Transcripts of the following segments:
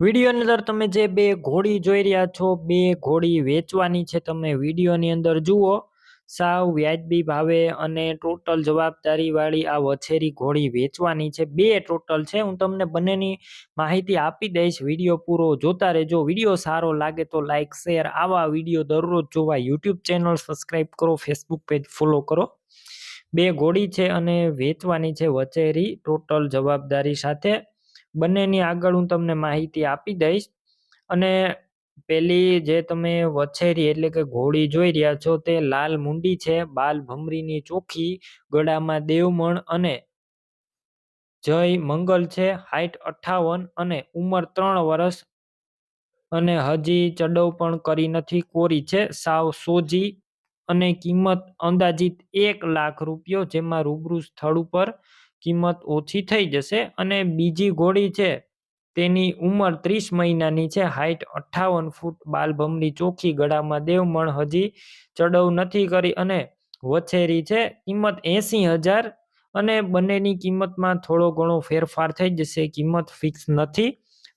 વિડીયોની અંદર તમે જે બે ઘોડી જોઈ રહ્યા છો, બે ઘોડી વેચવાની છે, તમે વિડીયોની અંદર જુઓ. સાવ વ્યાજબી ભાવે અને ટોટલ જવાબદારી વાળી આ વછેરી ઘોડી વેચવાની છે. બે ટોટલ છે. હું તમને બંનેની માહિતી આપી દઈશ. વીડિયો પૂરો જોતા રહેજો. વીડિયો સારો લાગે તો લાઈક શેર આવા વીડિયો દરરોજ જોવા યુટ્યુબ ચેનલ સબસ્ક્રાઈબ કરો ફેસબુક પેજ ફોલો કરો. બે ઘોડી છે અને વેચવાની છે વચેરી ટોટલ જવાબદારી સાથે. બંનેની આગળ હું તમને માહિતી આપી દઈશ. અને પેલી જે તમે વછેરી એટલે કે ઘોડી જોઈ રહ્યા છો તે લાલ મુંડી છે, બાલ ભમરીની ચોખી, ગળામાં દેવમણ અને જય મંગલ છે, હાઈટ અઠાવન અને ઉંમર ત્રણ વર્ષ અને હજી ચડવ પણ કરી નથી કોરી છે. સાવ સોજી અને કિંમત અંદાજિત એક લાખ રૂપિયો જેમાં રૂબરૂ સ્થળ ઉપર કિંમત ઓછી થઈ જશે અને બીજી ઘોડી છે તેની ઉંમર ત્રીસ મહિનાની છે. હાઈટ અઠ્ઠાવન ફૂટ બાલભમરી ચોખ્ખી ગળામાં દેવમણ હજી ચડવ નથી કરી અને વછેરી છે. કિંમત એંસી હજાર અને બંનેની કિંમતમાં થોડો ઘણો ફેરફાર થઈ જશે. કિંમત ફિક્સ નથી.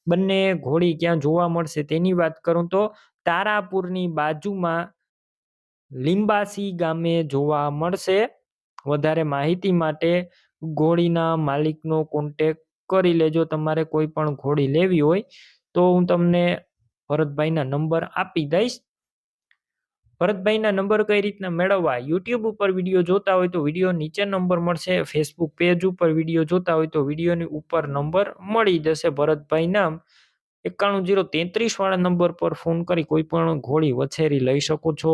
બંને ઘોડી ક્યાં જોવા મળશે તેની વાત કરું તો તારાપુરની બાજુમાં લિંબાસી ગામે જોવા મળશે. વધારે માહિતી માટે ઘોડીના માલિકનો કોન્ટેક કરી લેજો. તમારે કોઈ પણ ઘોડી લેવી હોય તો હું તમને ભરતભાઈના નંબર આપી દઈશ. ભરતભાઈના નંબર કઈ રીતના મેળવવા? યુટ્યુબ ઉપર વીડિયો જોતા હોય તો વીડિયો નીચે નંબર મળશે. ફેસબુક પેજ ઉપર વીડિયો જોતા હોય તો વિડીયોની ઉપર નંબર મળી જશે. ભરતભાઈના એકાણું જીરો તેત્રીસ વાળા નંબર પર ફોન કરી કોઈ પણ ઘોડી વછેરી લઈ શકો છો.